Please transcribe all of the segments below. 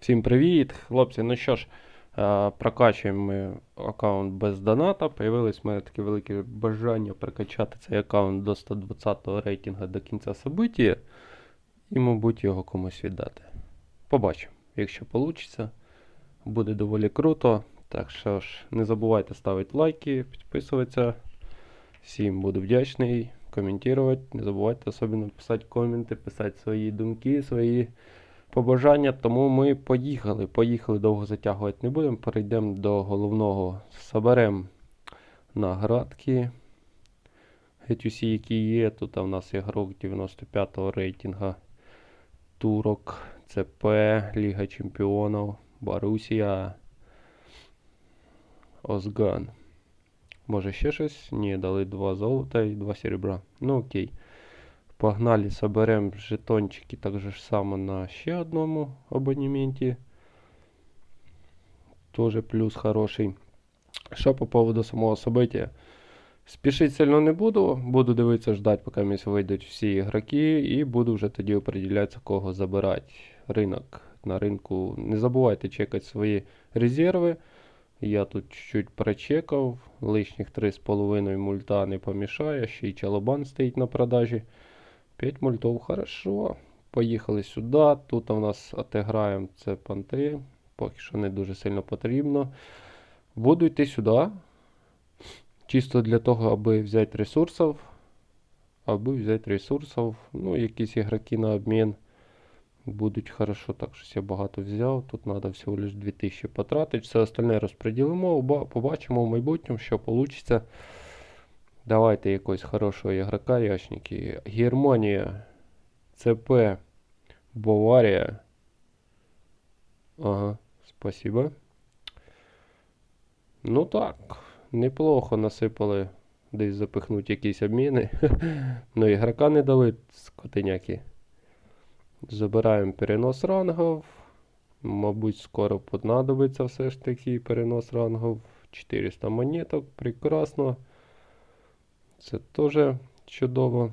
Всім привіт, хлопці. Ну що ж, е, прокачуємо ми аккаунт без доната. Появилось в мене таке велике бажання прокачати цей аккаунт до 120 рейтингу до кінця события. І, мабуть, його комусь віддати. Побачимо. Якщо вийде, буде доволі круто. Так що ж, не забувайте ставити лайки, підписуватися. Всім буду вдячний, коментувати. Не забувайте особливо писати коменти, писати свої думки, свої побажання. Тому ми поїхали. Поїхали, довго затягувати не будемо. Перейдемо до головного. Соберемо наградки. Геть усі, які є. Тут у нас ігрок 95-го рейтинга. Турок, ЦП, Ліга Чемпіонів, Борусія, Озган. Може ще щось? Ні, дали два золота і два серебра. Ну окей. Погнали, соберемо жетончики так же само на ще одному абонементі. Тоже плюс хороший. Що по поводу самого события? Спішити сильно не буду. Буду дивитися, ждати, поки мені вийдуть всі ігроки, і буду вже тоді определятися, кого забирати. Ринок. На ринку не забувайте чекати свої резерви. Я тут чуть-чуть прочекав. Лишніх 3,5 мульта не помішає. Ще й чалобан стоїть на продажі. 5 мультов, хорошо. Поїхали сюди. Тут у нас отиграємо це понти. Поки що не дуже сильно потрібно. Буду йти сюди. Чисто для того, аби взяти ресурсів. Аби взяти ресурсів. Ну, якісь ігроки на обмін будуть хорошо. Так, щось я багато взяв. Тут треба всього лиш 2000 потратити. Все остальне розподілимо. Побачимо в майбутньому, що вийде. Давайте якогось хорошого ігрока, яшники. Германія, ЦП, Баварія. Ага, спасибо. Ну так, неплохо насипали десь запихнуть якісь обміни. Ну, ігрока не дали скотиняки. Забираємо перенос рангів. Мабуть, скоро понадобиться все ж таки перенос рангів. 400 монеток, прекрасно. Це теж чудово.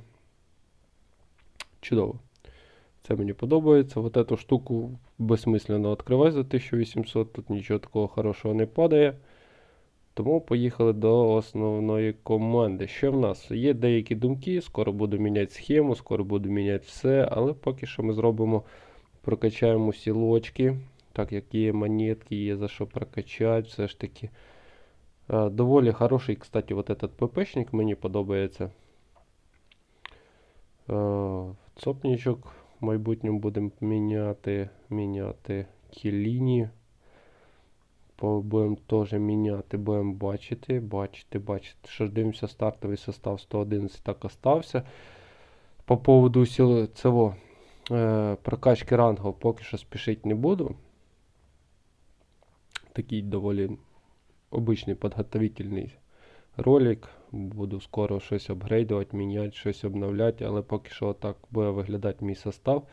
Чудово. Це мені подобається. Вот эту штуку безсмислено відкривати за 1800. Тут нічого такого хорошого не падає. Тому поїхали до основної команди. Що в нас? Є деякі думки, скоро буду міняти схему, скоро буду міняти все, але поки що ми зробимо, прокачаємо сілочки. Так як є монетки, є за що прокачати, все ж таки. Е, Доволі хороший, кстати, вот этот ППшник мені подобається. Е, Цопничок в майбутньому будемо міняти, міняти кіліні. Будемо теж міняти, будемо бачити, бачити, бачити. Що ж дивимося, стартовий состав 111 так остався. По поводу цього е, прокачки рангу поки що спішити не буду. Такий доволі обичний підготовительний ролик. Буду скоро щось апгрейдувати, міняти, щось обновляти, але поки що так буде виглядати мій состав.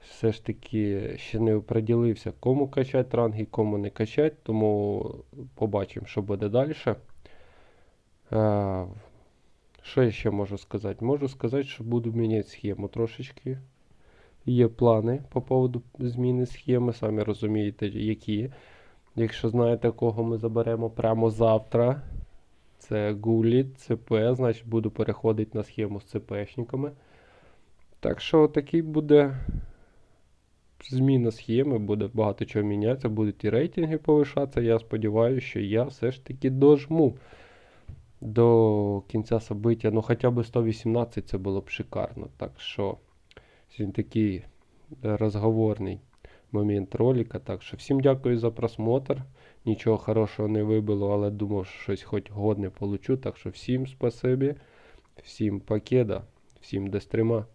Все ж таки ще не оприділився, кому качати ранги, кому не качати, тому побачимо, що буде далі. Е, Що я ще можу сказати? Можу сказати, що буду міняти схему трошечки. Є плани по поводу зміни схеми, самі розумієте, які. Якщо знаєте, кого ми заберемо прямо завтра, це Гуліт, ЦП, значить буду переходити на схему з ЦПшниками. Так що такий буде зміна схеми, буде багато чого мінятися, будуть і рейтинги повишатися. Я сподіваюся, що я все ж таки дожму до кінця собиття. Ну, хоча б 118 це було б шикарно. Так що сьогодні такий розговорний момент ролика. Так що всім дякую за просмотр. Нічого хорошого не вибило, але думав, що щось хоч годне получу. Так що всім спасибі, всім покеда, всім до стрима.